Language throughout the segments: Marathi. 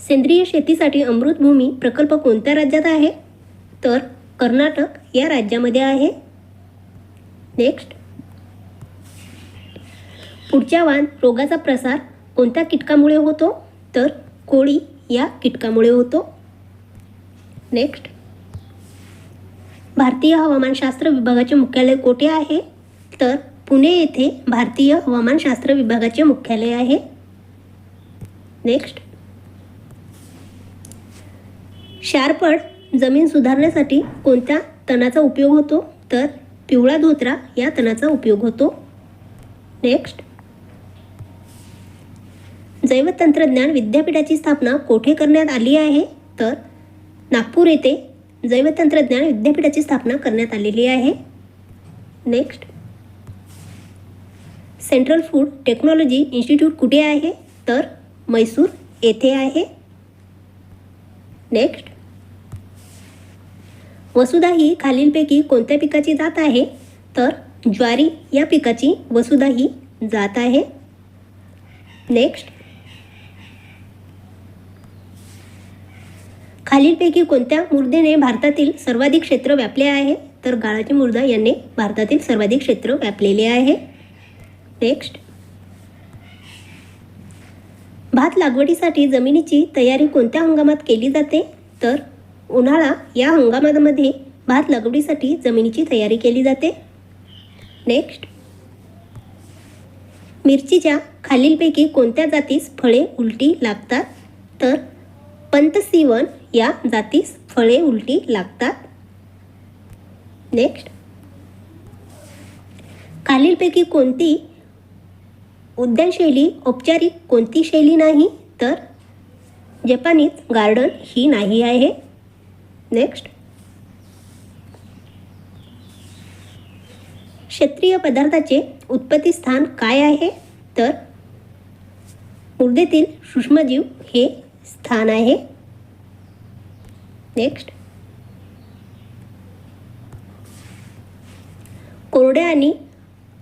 सेंद्रिय शेतीसाठी अमृतभूमी प्रकल्प कोणत्या राज्यात आहे? तर कर्नाटक या राज्यामध्ये आहे. नेक्स्ट पुढच्या वाण रोगाचा प्रसार कोणत्या कीटकामुळे होतो? तर कोळी या कीटकामुळे होतो. नेक्स्ट भारतीय हवामानशास्त्र विभागाचे मुख्यालय कोठे आहे? तर पुणे येथे भारतीय हवामानशास्त्र विभागाचे मुख्यालय आहे. नेक्स्ट शारपड जमीन सुधारण्यासाठी कोणत्या तणाचा उपयोग होतो? तर पिवळा धोत्रा या तणाचा उपयोग होतो. नेक्स्ट. जैवतंत्रज्ञान विद्यापीठाची स्थापना कोठे करण्यात आली आहे? तर नागपूर येथे जैवतंत्रज्ञान विद्यापीठाची स्थापना करण्यात आलेली आहे. Next. Central food technology institute कुठे आहे? तर मैसूर येथे आहे. नेक्स्ट वसुधा ही खालीलपैकी कोणत्या पिकाची जात आहे? तर ज्वारी या पिकाची वसुधा ही जात आहे. नेक्स्ट खालीलपैकी कोणत्या मुर्देने भारतातील सर्वाधिक क्षेत्र व्यापले आहे? तर गाळाची मुर्दा यांनी भारतातील सर्वाधिक क्षेत्र व्यापलेले आहे. नेक्स्ट भात लागवडीसाठी जमिनीची तयारी कोणत्या हंगामात केली जाते? तर उन्हाळा या हंगामामध्ये भात लागवडीसाठी जमिनीची तयारी केली जाते. नेक्स्ट. मिरचीच्या खालीलपैकी कोणत्या जातीस फळे उलटी लागतात? तर पंतसीवन या जातीस फळे उलटी लागतात. नेक्स्ट. खालीलपैकी कोणती उद्यानशैली औपचारिक कोणती शैली नाही तर जपानीत गार्डन ही नाही आहे. नेक्स्ट. क्षेत्रीय पदार्थाचे उत्पत्ती स्थान काय आहे तर मुर्देतील सूक्ष्मजीव हे स्थान आहे. नेक्स्ट. कोरड्या आणि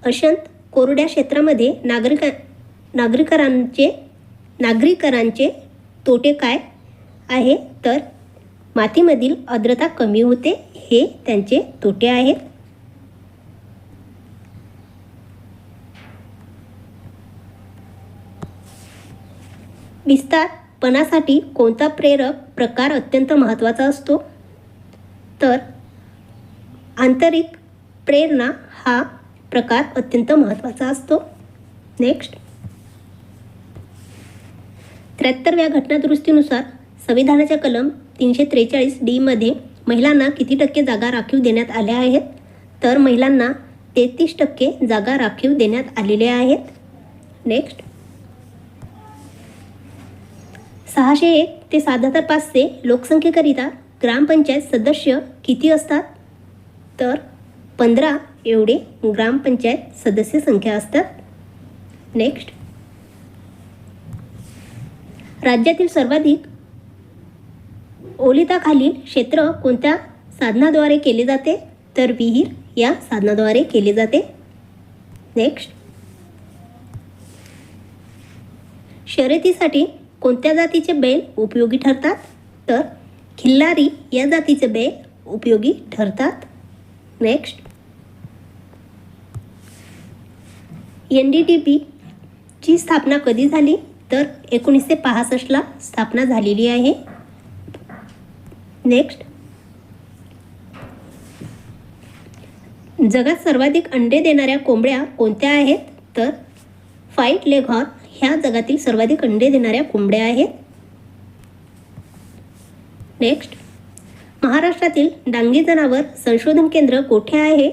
अशांत कोरड्या क्षेत्रामध्ये नागरिका नागरिकांचे नागरिकांचे तोटे काय आहे? तर मातीमधील आर्द्रता कमी होते हे त्यांचे तोटे आहेत. विस्तारपणासाठी कोणता प्रेरक प्रकार अत्यंत महत्त्वाचा असतो? तर आंतरिक प्रेरणा हा प्रकार अत्यंत महत्त्वाचा असतो. नेक्स्ट त्र्याहत्तरव्या घटनादुरुस्तीनुसार संविधानाच्या कलम तीनशे त्रेचाळीस डीमध्ये महिलांना किती टक्के जागा राखीव देण्यात आल्या आहेत? तर महिलांना तेहतीस टक्के जागा राखीव देण्यात आलेल्या आहेत. नेक्स्ट सहाशे एक ते सात हजार पाचशे लोकसंख्येकरिता ग्रामपंचायत सदस्य किती असतात? तर पंधरा एवढे ग्रामपंचायत सदस्य संख्या असतात? नेक्स्ट राज्यातील सर्वाधिक ओलिताखालील क्षेत्र कोणत्या साधनाद्वारे केले जाते? तर विहीर या साधनाद्वारे केले जाते. नेक्स्ट शर्यतीसाठी कोणत्या जातीचे बैल उपयोगी ठरतात? तर खिल्लारी या जातीचे बैल उपयोगी ठरतात. नेक्स्ट एन डी टी पीची स्थापना कधी झाली? तर एकोणीसशे पासष्टला स्थापना झालेली आहे. नेक्स्ट जगात सर्वाधिक अंडे देणाऱ्या कोंबड्या कोणत्या आहेत? तर फाईट लेघॉर ह्या जगातील सर्वाधिक अंडे देणाऱ्या कोंबड्या आहेत. नेक्स्ट महाराष्ट्रातील डांगी जनावर संशोधन केंद्र कोठे आहे?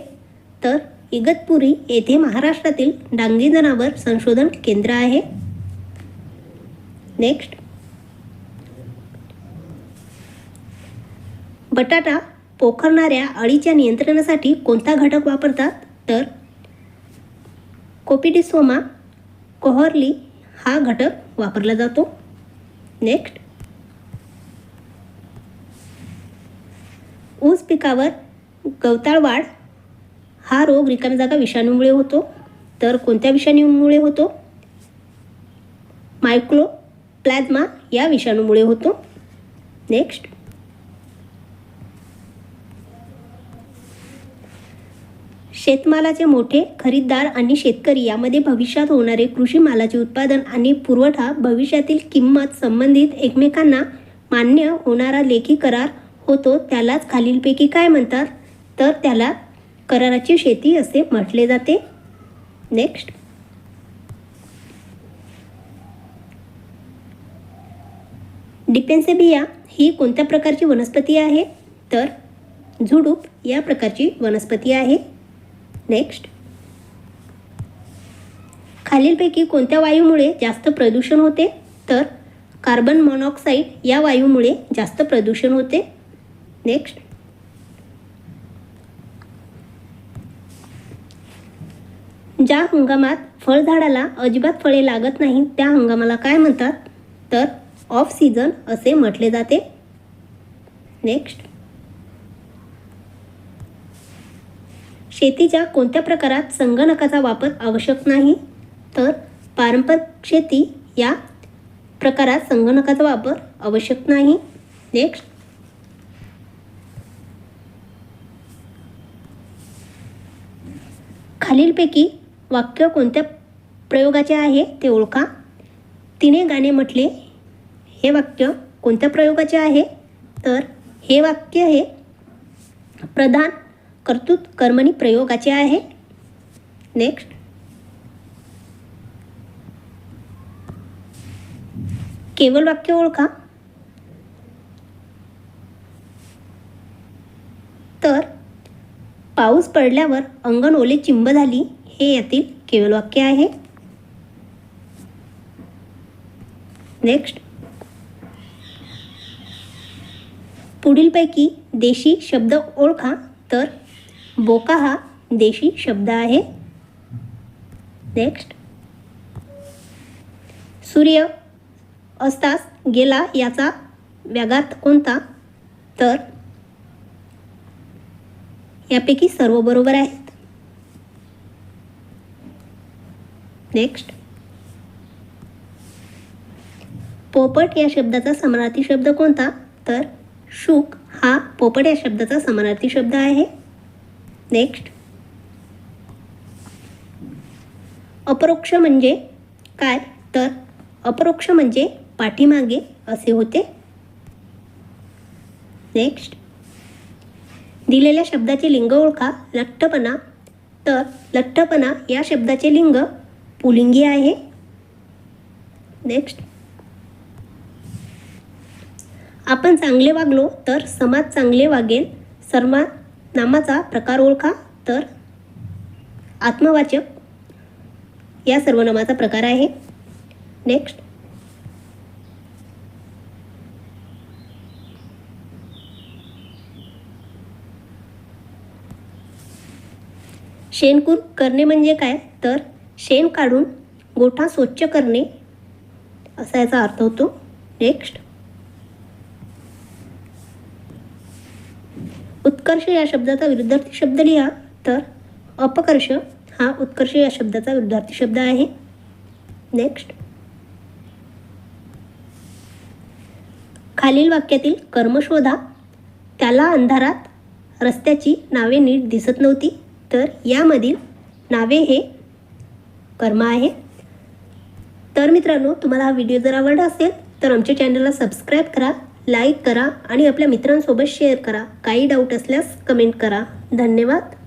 तर इगतपुरी येथे महाराष्ट्रातील डांगी जनावर संशोधन केंद्र आहे. नेक्स्ट बटाटा पोखरणाऱ्या अळीच्या नियंत्रणासाठी कोणता घटक वापरतात? तर कोपिडिसोमा कोहरली हा घटक वापरला जातो. नेक्स्ट ऊस पिकावर गवताळ वाढ हा रोग रिकामी जागा विषाणूमुळे होतो. तर कोणत्या विषाणूमुळे होतो? मायक्रो प्लॅझ्मा या विषाणूमुळे होतो. नेक्स्ट शेतमालाचे मोठे खरीददार आणि शेतकरी यामध्ये भविष्यात होणारे कृषी मालाचे उत्पादन आणि पुरवठा भविष्यातील किंमत संबंधित एकमेकांना मान्य होणारा लेखी करार होतो. त्यालाच खालीलपैकी काय म्हणतात? तर त्याला कराराची शेती असे म्हटले जाते. नेक्स्ट डिपेन्सेबिया ही कोणत्या प्रकारची वनस्पती आहे? तर झुडूप या प्रकारची वनस्पती आहे. नेक्स्ट खालीलपैकी कोणत्या वायूमुळे जास्त प्रदूषण होते? तर कार्बन मोनॉक्साईड या वायूमुळे जास्त प्रदूषण होते. नेक्स्ट ज्या हंगामात फळझाडाला अजिबात फळे लागत नाही त्या हंगामाला काय म्हणतात? तर ऑफ सीझन असे म्हटले जाते. नेक्स्ट शेतीच्या कोणत्या प्रकारात संगणकाचा वापर आवश्यक नाही? तर पारंपरिक शेती या प्रकारात संगणकाचा वापर आवश्यक नाही. नेक्स्ट खालीलपैकी वाक्य कोणत्या प्रयोगाचे आहे ते ओळखा. तिने गाणे म्हटले हे वाक्य कोणत्या प्रयोगाचे आहे? तर हे वाक्य हे प्रधान कर्तृत कर्मणी प्रयोगाचे आहे. नेक्स्ट केवळ वाक्य ओळखा. तर पाऊस पडल्यावर अंगण ओले चिंब झाली. हे यातील केवळ वाक्य आहे. नेक्स्ट पुढीलपैकी देशी शब्द ओळखा तर बोका हा देशी शब्द आहे. नेक्स्ट सूर्य असतास गेला याचा व्याघात कोणता? तर यापैकी सर्व बरोबर आहे. नेक्स्ट पोपट या शब्दाचा समानार्थी शब्द कोणता? तर शुक हा पोपट या शब्दाचा समानार्थी शब्द आहे. नेक्स्ट अपरोक्ष म्हणजे काय? तर अपरोक्ष म्हणजे पाठीमागे असे होते. नेक्स्ट दिलेल्या शब्दाचे लिंग ओळखा. लठ्ठपणा. तर लठ्ठपणा या शब्दाचे लिंग पुलिंगी आहे. नेक्स्ट आपण चांगले वागलो तर समाज चांगले वागेल. सर्मा नामाचा प्रकार ओळखा तर आत्मवाचक. या सर्वनामाचा प्रकार आहे. नेक्स्ट शेणकूर करणे म्हणजे काय? तर शेण काढून गोठा स्वच्छ करणे असा याचा अर्थ होतो. नेक्स्ट उत्कर्ष या शब्दाचा विरुद्धार्थी शब्द लिहा. तर अपकर्ष हा उत्कर्ष या शब्दाचा विरुद्धार्थी शब्द आहे. नेक्स्ट खालील वाक्यातील कर्म शोधा. त्याला अंधारात रस्त्याची नावे नीट दिसत नव्हती. तर यामधील नावे हे कर्म आहे. तर मित्रांनो तुम्हाला हा व्हिडिओ जर आवडला असेल तर आमच्या चॅनलला सबस्क्राईब करा लाईक करा आणि आपल्या मित्रांसोबत शेअर करा. काही डाऊट असल्यास कमेंट करा. धन्यवाद.